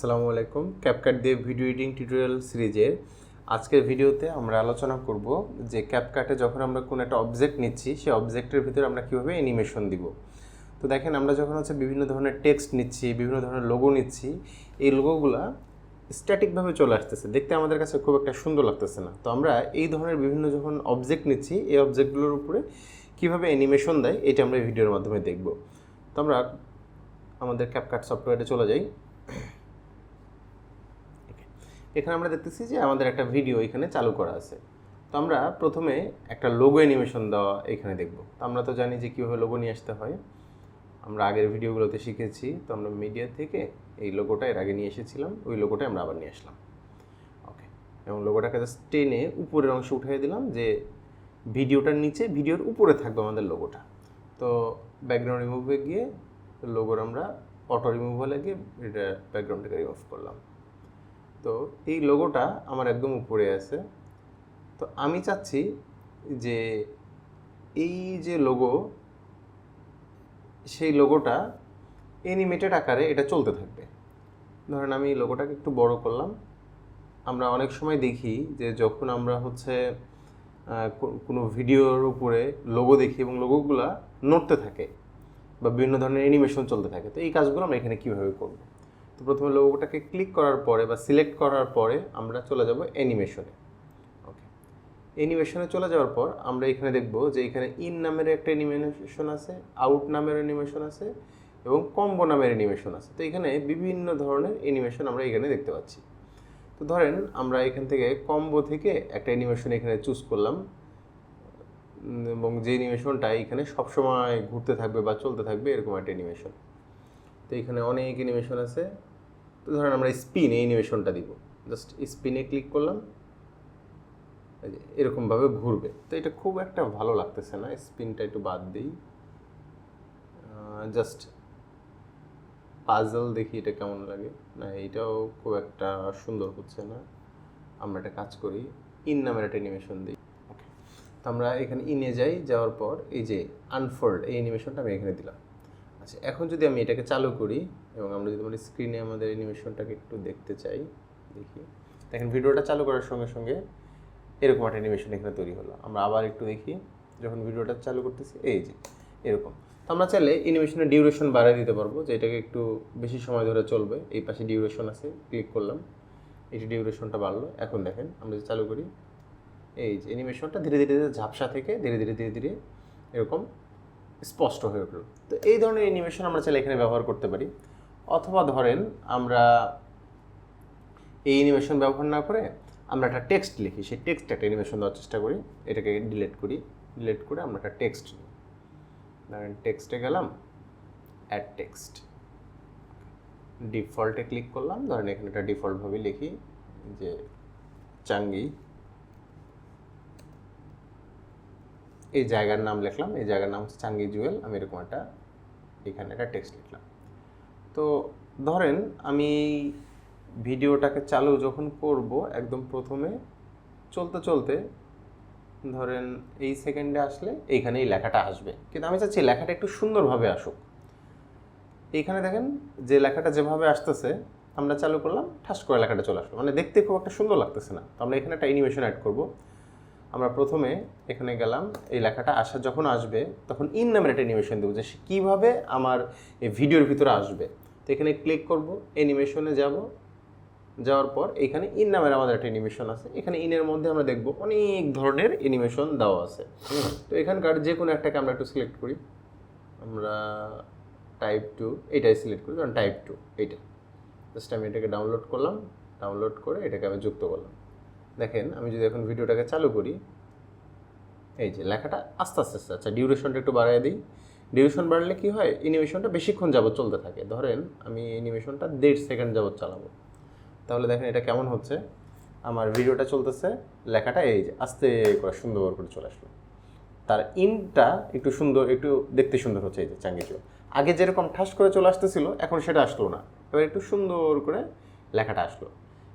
আসসালামু আলাইকুম ক্যাপকাট দিয়ে ভিডিও এডিটিং টিউটোরিয়াল সিরিজের আজকের ভিডিওতে আমরা আলোচনা করব যে ক্যাপকাটে যখন আমরা কোনো একটা অবজেক্ট নিচ্ছি, সেই অবজেক্টের ভিতরে আমরা কীভাবে অ্যানিমেশন দিব। তো দেখেন আমরা যখন হচ্ছে বিভিন্ন ধরনের টেক্সট নিচ্ছি, বিভিন্ন ধরনের লোগো নিচ্ছি, এই লোগোগুলা স্ট্যাটিকভাবে চলে আসতেছে। দেখতে আমাদের কাছে খুব একটা সুন্দর লাগতেছে না। তো আমরা এই ধরনের বিভিন্ন যখন অবজেক্ট নিচ্ছি, এই অবজেক্টগুলোর উপরে কীভাবে অ্যানিমেশন দেয়, এটা আমরা ভিডিওর মাধ্যমে দেখব। তো আমরা আমাদের ক্যাপকাট সফটওয়্যারে চলে যাই। এখানে আমরা দেখতেছি যে আমাদের একটা ভিডিও এখানে চালু করা আছে। তো আমরা প্রথমে একটা লোগো অ্যানিমেশন দেওয়া এখানে দেখব। তো আমরা তো জানি যে কীভাবে লোগো নিয়ে আসতে হয়। আমরা আগের ভিডিওগুলোতে শিখেছি। তো আমরা মিডিয়া থেকে এই লোগোটা এর আগে নিয়ে এসেছিলাম। ওই লোগোটা আমরা আবার নিয়ে আসলাম। ওকে এবং লোগোটাকে জাস্ট টেনে উপরের অংশে উঠিয়ে দিলাম যে ভিডিওটার নিচে ভিডিওর উপরে থাকবে আমাদের লোগোটা তো ব্যাকগ্রাউন্ড রিমুভে গিয়ে লোগোর আমরা অটো রিমুভালে গিয়ে এটা ব্যাকগ্রাউন্ডটাকে রিমুভ করলাম। তো এই লোগোটা আমার একদম উপরে আছে। তো আমি চাচ্ছি যে এই যে লোগো সেই লোগোটা অ্যানিমেটেড আকারে এটা চলতে থাকবে। ধরেন আমি লোগোটাকে একটু বড় করলাম। আমরা অনেক সময় দেখি যে যখন আমরা হচ্ছে কোনো ভিডিওর উপরে লোগো দেখি এবং লোগোগুলা নড়তে থাকে বা বিভিন্ন ধরনের অ্যানিমেশন চলতে থাকে, তো এই কাজগুলো আমরা এখানে কীভাবে করব? তো প্রথমে লোগোটাকে ক্লিক করার পরে বা সিলেক্ট করার পরে আমরা চলে যাব অ্যানিমেশনে ওকে অ্যানিমেশনে চলে যাওয়ার পর আমরা এখানে দেখব যে এখানে ইন নামের একটা অ্যানিমেশন আছে আউট নামের অ্যানিমেশন আছে এবং কম্বো নামের অ্যানিমেশন আছে। তো এখানে বিভিন্ন ধরনের অ্যানিমেশন আমরা এখানে দেখতে পাচ্ছি। তো ধরেন আমরা এখান থেকে কম্বো থেকে একটা অ্যানিমেশন এখানে চুজ করলাম। এবং যে অ্যানিমেশনটা এখানে সবসময় ঘুরতে থাকবে বা চলতে থাকবে এরকম একটা অ্যানিমেশন তো এখানে অনেক অ্যানিমেশন আছে। তো ধরেন আমরা স্পিন এই অ্যানিমেশনটা দিব। জাস্ট স্পিনে ক্লিক করলাম এরকমভাবে ঘুরবে। তো এটা খুব একটা ভালো লাগতেছে না স্পিনটা একটু বাদ দিই। জাস্ট পাজল দেখি এটা কেমন লাগে। না এটাও খুব একটা সুন্দর হচ্ছে না। আমরা একটা কাজ করি ইন নামের একটা অ্যানিমেশন দিই। ওকে তো আমরা এখানে ইনে যাই যাওয়ার পর এই যে আনফোল্ড এই অ্যানিমেশনটা আমি এখানে দিলাম। আচ্ছা এখন যদি আমি এটাকে চালু করি এবং আমরা যদি আমাদের স্ক্রিনে আমাদের অ্যানিমেশনটাকে একটু দেখতে চাই, দেখি। দেখেন, ভিডিওটা চালু করার সঙ্গে সঙ্গে এরকম একটা অ্যানিমেশন এখানে তৈরি হলো। আমরা আবার একটু দেখি, যখন ভিডিওটা চালু করতেছি, এই যে, এরকম। তো আমরা চাইলে অ্যানিমেশনের ডিউরেশন বাড়িয়ে দিতে পারব, যে এটাকে একটু বেশি সময় ধরে চলবে। এই পাশে ডিউরেশন আছে ক্লিক করলাম। এটি ডিউরেশনটা বাড়লো। এখন দেখেন, আমরা যদি চালু করি, এই যে অ্যানিমেশনটা ধীরে ধীরে ধীরে ঝাপসা থেকে ধীরে ধীরে ধীরে ধীরে এরকম স্পষ্ট হয়ে উঠল। তো এই ধরনের অ্যানিমেশন আমরা চাইলে এখানে ব্যবহার করতে পারি। অথবা ধরেন আমরা এই অ্যানিমেশন ব্যবহার না করে আমরা একটা টেক্সট লিখি। সেই টেক্সট একটা অ্যানিমেশন দেওয়ার চেষ্টা করি। এটাকে ডিলিট করি। ডিলেট করে আমরা একটা টেক্সট নিই। ধরেন টেক্সটে গেলাম অ্যাড টেক্সট ডিফল্টে ক্লিক করলাম। ধরেন এখানে একটা ডিফল্টভাবে লিখি যে চাঙ্গি এই জায়গার নাম লিখলাম। এই জায়গার নাম হচ্ছে চাঙ্গি জুয়েল আমি এরকম একটা এখানে একটা টেক্সট লিখলাম। তো ধরেন আমি এই ভিডিওটাকে চালু যখন করব একদম প্রথমে, চলতে চলতে, ধরেন এই সেকেন্ডে আসলে এইখানে এই লেখাটা আসবে। কিন্তু আমি চাচ্ছি লেখাটা একটু সুন্দরভাবে আসুক। এইখানে দেখেন যে লেখাটা যেভাবে আসতেছে, আমরা চালু করলাম, ঠাস করে লেখাটা চলে আসলো। মানে দেখতে খুব একটা সুন্দর লাগতেছে না। তো আমরা এখানে একটা অ্যানিমেশন অ্যাড করব। আমরা প্রথমে এখানে গেলাম, এই লেখাটা আসা যখন আসবে, তখন ইন নামের একটা অ্যানিমেশন দেবো, যে সে কীভাবে আমার এই ভিডিওর ভিতরে আসবে। তো এখানে ক্লিক করব অ্যানিমেশনে যাব, যাওয়ার পর এখানে ইন নামের আমাদের একটা অ্যানিমেশন আছে। এখানে ইনের মধ্যে আমরা দেখব অনেক ধরনের অ্যানিমেশন দেওয়া আছে। তো এখানকার যে কোনো একটাকে আমরা একটু সিলেক্ট করি। আমরা টাইপ টু এইটাই সিলেক্ট করি, কারণ টাইপ টু এইটা। জাস্ট আমি এটাকে ডাউনলোড করলাম ডাউনলোড করে এটাকে আমি যুক্ত করলাম। দেখেন, আমি যদি এখন ভিডিওটাকে চালু করি, এই যে লেখাটা আস্তে আস্তে আস্তে আচ্ছা ডিউরেশনটা একটু বাড়ায় দিই। ডিউরেশন বাড়লে কি হয়? অ্যানিমেশনটা বেশিক্ষণ যাবত চলতে থাকে। ধরেন, আমি অ্যানিমেশনটা দেড় সেকেন্ড যাবত চালাবো। তাহলে দেখেন এটা কেমন হচ্ছে? আমার ভিডিওটা চলতেছে, লেখাটা এই যে আস্তে করে সুন্দর করে চলে আসলো। তার ইনটা একটু সুন্দর, একটু দেখতে সুন্দর হচ্ছে এই যে চাঙ্গিচু আগে যেরকম ঠাস করে চলে আসতেছিল, এখন সেটা আসলো না। এবার একটু সুন্দর করে লেখাটা আসলো।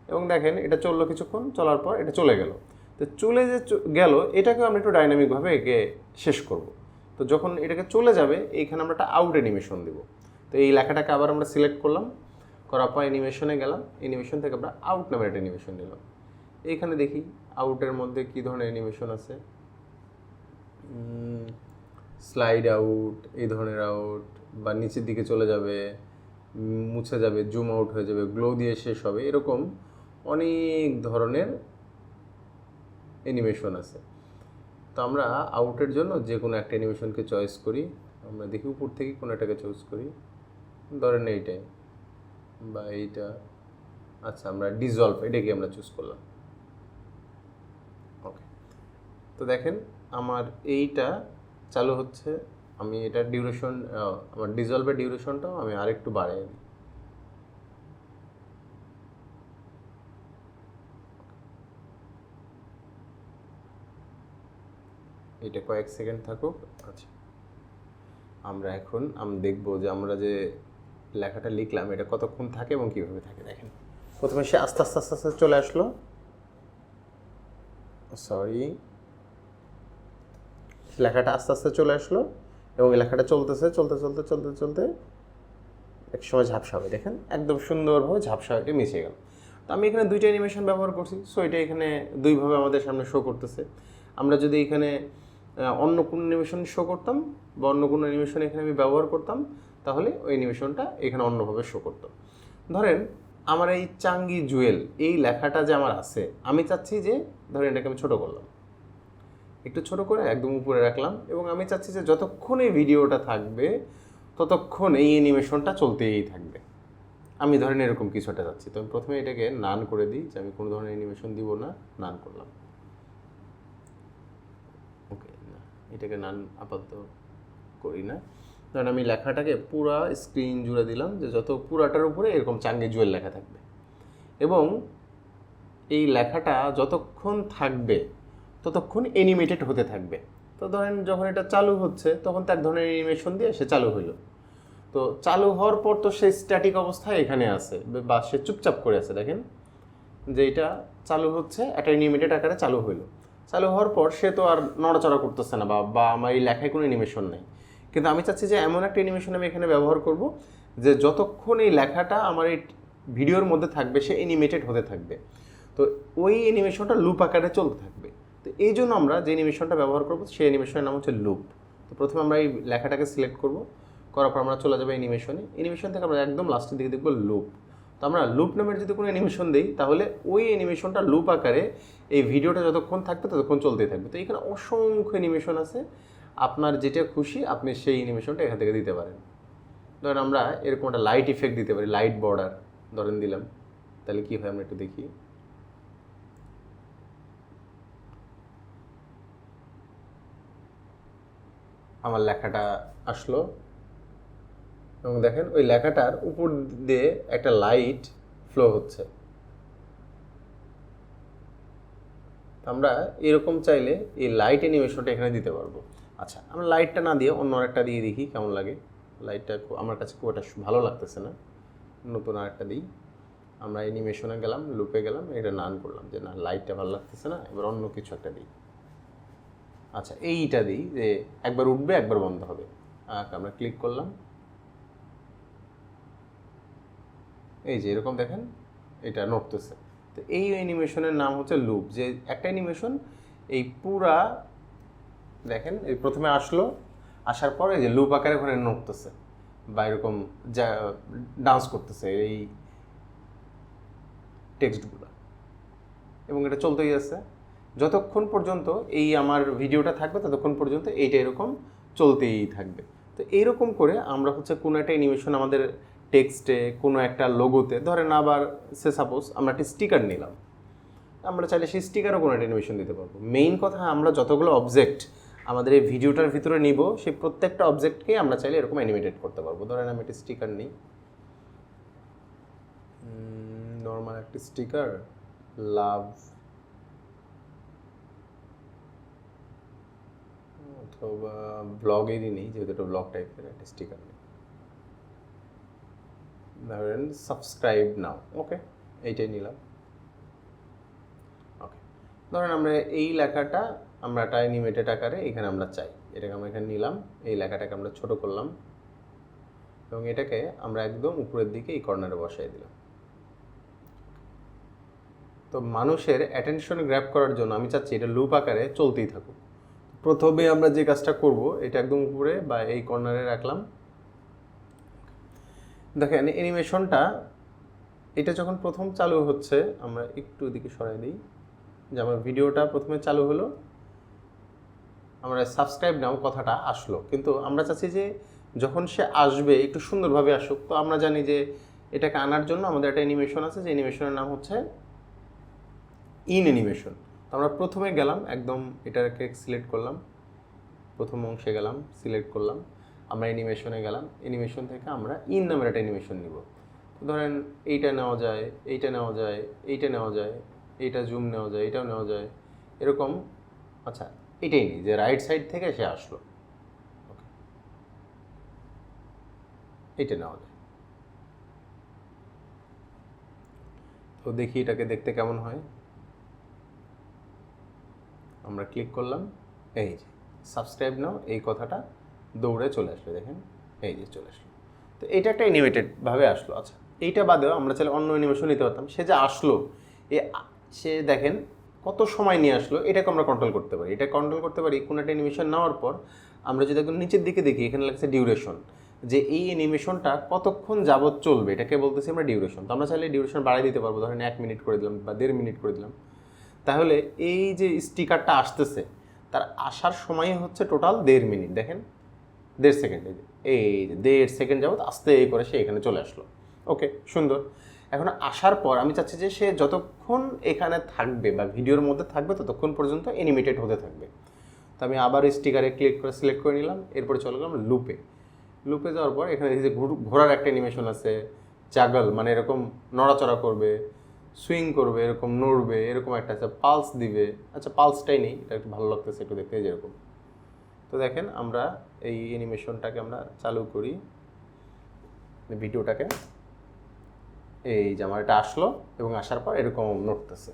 এবং দেখেন এটা চলল কিছুক্ষণ, চলার পর এটা চলে গেল। তো চলে যে গেল, এটাকেও আমরা একটু ডাইনামিকভাবে একে শেষ করব। তো যখন এটাকে চলে যাবে, এইখানে আমরা একটা আউট অ্যানিমেশন দিব। তো এই লেখাটাকে আবার আমরা সিলেক্ট করলাম, করার পর অ্যানিমেশনে গেলাম অ্যানিমেশন থেকে আমরা আউট নামের একটা অ্যানিমেশন নিলাম। এইখানে দেখি আউটের মধ্যে কী ধরনের অ্যানিমেশন আছে? স্লাইড আউট এই ধরনের আউট বা নিচের দিকে চলে যাবে মুছে যাবে জুম আউট হয়ে যাবে গ্লো দিয়ে শেষ হবে, এরকম অনেক ধরনের অ্যানিমেশন আছে। তো আমরা আউটের জন্য যে কোনো একটা অ্যানিমেশনকে চয়েস করি। আমরা দেখি উপর থেকে কোনো একটাকে চয়েস করি। ধরেন এইটাই বা এইটা। আচ্ছা আমরা ডিজলভ এটাকে আমরা চুজ করলাম। ওকে তো দেখেন, আমার এইটা চালু হচ্ছে। আমি এটার ডিউরেশন আমার ডিজলভের ডিউরেশনটাও আমি আরেকটু বাড়িয়ে দিই এটা কয়েক সেকেন্ড থাকুক। আচ্ছা। আমরা এখন, আমি, দেখব যে আমরা যে লেখাটা লিখলাম, এটা কতক্ষণ থাকে এবং কীভাবে থাকে, দেখেন। প্রথমে সে আস্তে আস্তে আস্তে আস্তে চলে আসলো। সরি লেখাটা আস্তে আস্তে চলে আসলো এবং লেখাটা চলতেছে, চলতে চলতে চলতে চলতে এক সময় ঝাপসা হবে, দেখেন। একদম সুন্দরভাবে ঝাপসা হয়ে মিশে গেল। তো আমি এখানে দুইটা অ্যানিমেশন ব্যবহার করছি সো এটা এখানে দুইভাবে আমাদের সামনে শো করতেছে। আমরা যদি এখানে অন্য কোনো অ্যানিমেশন শো করতাম বা অন্য কোনো অ্যানিমেশন এখানে আমি ব্যবহার করতাম, তাহলে ওই অ্যানিমেশনটা এখানে অন্যভাবে শো করতো ধরেন, আমার এই চাঙ্গি জুয়েল, এই লেখাটা যে আমার আছে, আমি চাচ্ছি যে, ধরেন এটাকে আমি ছোটো করলাম। একটু ছোট করে একদম উপরে রাখলাম এবং আমি চাচ্ছি যে যতক্ষণ এই ভিডিওটা থাকবে, ততক্ষণ এই অ্যানিমেশনটা চলতেই থাকবে। আমি ধরেন এরকম কিছু একটা চাচ্ছি। তো আমি প্রথমে এটাকে নান করে দিই যে আমি কোনো ধরনের অ্যানিমেশন দিব না, নান করলাম ওকে না এটাকে নান আপাতত করি না। ধরেন আমি লেখাটাকে পুরা স্ক্রিন জুড়ে দিলাম যে যত পুরাটার উপরে এরকম চাঙ্গে জুয়েল লেখা থাকবে। এবং এই লেখাটা যতক্ষণ থাকবে, ততক্ষণ অ্যানিমেটেড হতে থাকবে। তো ধরেন যখন এটা চালু হচ্ছে, তখন তো এক ধরনের অ্যানিমেশন দিয়ে সে চালু হইল। তো চালু হওয়ার পর তো সে স্ট্যাটিক অবস্থায় এখানে আছে, বা সে চুপচাপ করে আছে। দেখেন যে এটা চালু হচ্ছে, একটা অ্যানিমেটেড আকারে চালু হইল। চালু হওয়ার পর সে তো আর নড়াচড়া করতেছে না বা বা আমার এই লেখায় কোনো অ্যানিমেশন নেই। কিন্তু আমি চাচ্ছি যে এমন একটা অ্যানিমেশন আমি এখানে ব্যবহার করব যে যতক্ষণ এই লেখাটা আমার এই ভিডিওর মধ্যে থাকবে, সে অ্যানিমেটেড হতে থাকবে। তো ওই অ্যানিমেশনটা লুপ আকারে চলতে থাকবে। তো এই জন্য আমরা যে অ্যানিমেশনটা ব্যবহার করব, সেই অ্যানিমেশনের নাম হচ্ছে লুপ তো প্রথমে আমরা এই লেখাটাকে সিলেক্ট করব। করার পর আমরা চলে যাব অ্যানিমেশনে অ্যানিমেশন থেকে আমরা একদম লাস্টের দিকে দেখব লুপ তো আমরা লুপ নামের যদি কোনো অ্যানিমেশন দিই, তাহলে ওই অ্যানিমেশনটা লুপ আকারে এই ভিডিওটা যতক্ষণ থাকবে ততক্ষণ চলতেই থাকবে। তো এখানে অসংখ্য অ্যানিমেশন আছে। আপনার যেটা খুশি আপনি সেই অ্যানিমেশনটা এখান থেকে দিতে পারেন। ধরেন আমরা এরকম একটা লাইট ইফেক্ট দিতে পারি লাইট বর্ডার ধরেন দিলাম। তাহলে কী হয় আমরা একটু দেখি। আমার লেখাটা আসলো। এবং দেখেন ওই লেখাটার উপর দিয়ে একটা লাইট ফ্লো হচ্ছে। আমরা এরকম চাইলে এই লাইট অ্যানিমেশনটা এখানে দিতে পারব। আচ্ছা আমরা লাইটটা না দিয়ে অন্য আরেকটা দিয়ে দেখি কেমন লাগে। লাইটটা আমার কাছে খুব একটা ভালো লাগতেছে না। নতুন আরেকটা দিই। আমরা অ্যানিমেশনে গেলাম লুপে গেলাম, এটা নান করলাম যে না লাইটটা ভালো লাগতেছে না, এবার অন্য কিছু একটা দিই। আচ্ছা এইটা দিই যে একবার উঠবে, একবার বন্ধ হবে। আমরা ক্লিক করলাম। এই যে এরকম দেখেন, এটা নড়তেছে। তো এই অ্যানিমেশনের নাম হচ্ছে লুপ। যে একটা অ্যানিমেশন এই পুরা, দেখেন, এই প্রথমে আসলো, আসার পর এই যে লুপ আকারে ওখানে নড়তেছে বা এরকম যা ডান্স করতেছে এই টেক্সটগুলো। এবং এটা চলতেই আছে। যতক্ষণ পর্যন্ত এই আমার ভিডিওটা থাকবে, ততক্ষণ পর্যন্ত এইটা এরকম চলতেই থাকবে। তো এইরকম করে আমরা হচ্ছে কোনো একটা অ্যানিমেশন আমাদের টেক্সটে কোনো একটা লোগোতে ধরেন আবার সে সাপোজ আমরা একটা স্টিকার নিলাম, আমরা চাইলে সেই স্টিকারও কোনো একটা অ্যানিমেশন দিতে পারব। মেইন কথা, আমরা যতগুলো অবজেক্ট আমাদের এই ভিডিওটার ভিতরে নিব, সেই প্রত্যেকটা অবজেক্টকে আমরা চাইলে এরকম অ্যানিমেটেড করতে পারব। ধরেন আমি একটা স্টিকার নিই। নর্মাল একটা স্টিকার লাভ অথবা ব্লগেরই নেই, যেহেতু এটা ব্লগ টাইপের একটা স্টিকার নেই। ধরেন সাবস্ক্রাইব নাও ওকে এইটাই নিলাম। ওকে ধরেন আমরা এই লেখাটা আমরা একটা অ্যানিমেটেড আকারে এখানে আমরা চাই। এটাকে আমরা এখানে নিলাম, এই লেখাটাকে আমরা ছোট করলাম। এবং এটাকে আমরা একদম উপরের দিকে এই কর্নারে বসাই দিলাম। তো মানুষের অ্যাটেনশন গ্র্যাপ করার জন্য আমি চাচ্ছি এটা লুপ আকারে চলতেই থাকুক। প্রথমে আমরা যে কাজটা করব, এটা একদম উপরে বা এই কর্নারে রাখলাম। দেখেন অ্যানিমেশনটা এটা যখন প্রথম চালু হচ্ছে, আমরা একটু দিকে সরাই দিই, যে আমার ভিডিওটা প্রথমে চালু হলো, আমরা সাবস্ক্রাইব নাও কথাটা আসলো। কিন্তু আমরা চাচ্ছি যে, যখন সে আসবে, একটু সুন্দরভাবে আসুক, তো আমরা জানি যে, এটাকে আনার জন্য আমাদের একটা অ্যানিমেশন আছে, যে অ্যানিমেশনের নাম হচ্ছে ইন অ্যানিমেশন আমরা প্রথমে গেলাম, একদম এটাকে সিলেক্ট করলাম, প্রথম অংশে গেলাম সিলেক্ট করলাম। আমরা অ্যানিমেশনে গেলাম অ্যানিমেশন থেকে আমরা ইন নামের একটা অ্যানিমেশন নিব। ধরেন এইটা নেওয়া যায়, এইটা নেওয়া যায়, এইটা নেওয়া যায়, এইটা জুম নেওয়া যায়, এটাও নেওয়া যায়, এরকম। আচ্ছা এটাই নেই, যে রাইট সাইড থেকে সে আসলো. এইটা নেওয়া যায়। তো দেখি এটাকে দেখতে কেমন হয়। আমরা ক্লিক করলাম, এই যে সাবস্ক্রাইব নাও, এই কথাটা। দৌড়ে চলে আসলো, দেখেন। এই যে চলে আসলো। তো এটা একটা অ্যানিমেটেড ভাবে আসলো। আচ্ছা এইটা বাদেও আমরা চাইলে অন্য অ্যানিমেশন নিতে পারতাম। সে যে আসলো, এ সে দেখেন কত সময় নিয়ে আসলো, এটাকে আমরা কন্ট্রোল করতে পারি। এটা কন্ট্রোল করতে পারি কোনো একটা অ্যানিমেশন নেওয়ার পর আমরা যদি একদম নিচের দিকে দেখি, এখানে লাগছে ডিউরেশন যে এই অ্যানিমেশনটা কতক্ষণ যাবত চলবে? এটাকে বলতেছি আমরা ডিউরেশন তো আমরা চাইলে ডিউরেশন বাড়াই দিতে পারব। ধরেন এক মিনিট করে দিলাম বা দেড় মিনিট করে দিলাম। তাহলে এই যে স্টিকারটা আসতেছে, তার আসার সময় হচ্ছে টোটাল দেড় মিনিট দেখেন দেড় সেকেন্ড, এই যে দেড় সেকেন্ড যাবত আস্তে এই করে সে এখানে চলে আসলো। ওকে, সুন্দর। এখন আসার পর আমি চাচ্ছি যে সে যতক্ষণ এখানে থাকবে বা ভিডিওর মধ্যে থাকবে ততক্ষণ পর্যন্ত অ্যানিমেটেড হতে থাকবে। তো আমি আবার স্টিকারে ক্লিক করে সিলেক্ট করে নিলাম, এরপরে চলে গেলাম লুপে লুপে যাওয়ার পর এখানে যে ঘুর- ঘোরার একটা অ্যানিমেশন আছে জাগল মানে এরকম নড়াচড়া করবে সুইং করবে, এরকম নড়বে, এরকম একটা আছে পালস দিবে। আচ্ছা পালসটাই নেই, এটা একটু ভালো লাগতেছে একটু দেখতে যেরকম তো দেখেন, আমরা এই অ্যানিমেশনটাকে আমরা চালু করি। ভিডিওটাকে। এই যে আমার এটা আসলো এবং আসার পর এরকম নড়তেছে।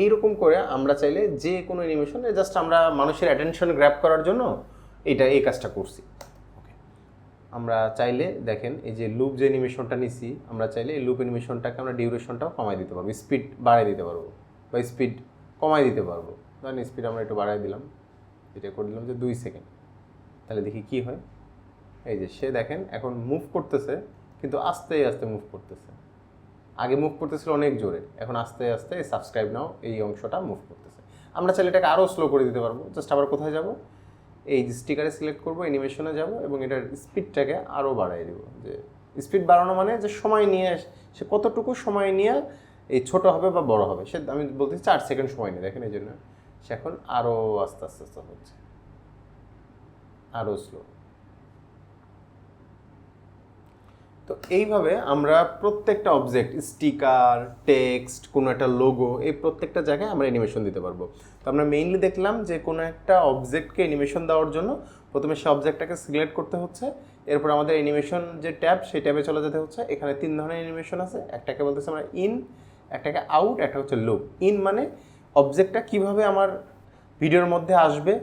এইরকম করে আমরা চাইলে যে কোনো অ্যানিমেশনে জাস্ট আমরা মানুষের অ্যাটেনশন গ্র্যাপ করার জন্য এটা এই কাজটা করছি. আমরা চাইলে দেখেন, এই যে লুপ যে অ্যানিমেশনটা নিছি, আমরা চাইলে এই লুপ অ্যানিমেশনটাকে আমরা ডিউরেশনটাও কমাই দিতে পারব। স্পিড বাড়াই দিতে পারব বা স্পিড কমাই দিতে পারব। ধরেন স্পিড আমরা একটু বাড়াই দিলাম। এটা করে দিলাম যে দুই সেকেন্ড তাহলে দেখি কি হয়। এই যে সে দেখেন, এখন মুভ করতেছে, কিন্তু আস্তে আস্তে মুভ করতেছে। আগে মুভ করতেছিল অনেক জোরে, এখন আস্তে আস্তে সাবস্ক্রাইব নাও, এই অংশটা মুভ করতেছে। আমরা চাইলে এটাকে আরও স্লো করে দিতে পারব। জাস্ট আবার কোথায় যাব? এই স্টিকারে সিলেক্ট করব অ্যানিমেশনে যাব, এবং এটার স্পিডটাকে আরও বাড়াই দেবো। যে স্পিড বাড়ানো মানে যে সময় নিয়ে সে কতটুকু সময় নিয়ে এই ছোট হবে বা বড় হবে। সে, আমি বলতেছি চার সেকেন্ড সময় নিয়ে, দেখেন এই জন্য। সে এখন আরও আস্তে আস্তে আস্তে হচ্ছে। আরও স্লো তো এইভাবে আমরা প্রত্যেকটা অবজেক্ট স্টিকার টেক্সট কোনো একটা লোগো এই প্রত্যেকটা জায়গায় আমরা অ্যানিমেশন দিতে পারব। তো আমরা মেইনলি দেখলাম যে কোনো একটা অবজেক্টকে অ্যানিমেশন দেওয়ার জন্য প্রথমে সে অবজেক্টটাকে সিলেক্ট করতে হচ্ছে। এরপর আমাদের অ্যানিমেশন যে ট্যাব, সেই ট্যাবে চলে যেতে হচ্ছে। এখানে তিন ধরনের অ্যানিমেশন আছে। একটাকে বলতেছে আমরা ইন একটাকে আউট একটা হচ্ছে লুপ ইন মানে অবজেক্টটা কীভাবে আমার ভিডিওর মধ্যে আসবে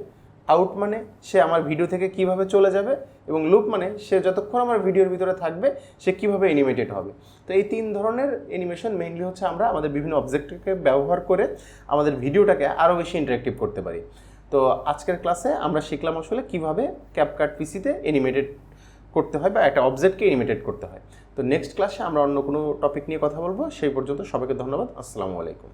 আউট মানে সে আমার ভিডিও থেকে কীভাবে চলে যাবে এবং লুপ মানে সে যতক্ষণ আমার ভিডিওর ভিতরে থাকবে, সে কীভাবে অ্যানিমেটেড হবে। তো এই তিন ধরনের অ্যানিমেশন মেইনলি হচ্ছে আমরা আমাদের বিভিন্ন অবজেক্টকে ব্যবহার করে আমাদের ভিডিওটাকে আরও বেশি ইন্টারেক্টিভ করতে পারি। তো আজকের ক্লাসে আমরা শিখলাম আসলে কীভাবে ক্যাপকাট পিসিতে অ্যানিমেটেড করতে হয় বা একটা অবজেক্টকে অ্যানিমেটেড করতে হয়। তো নেক্সট ক্লাসে আমরা অন্য কোনো টপিক নিয়ে কথা বলব, সেই পর্যন্ত সবাইকে ধন্যবাদ, আসসালামু আলাইকুম।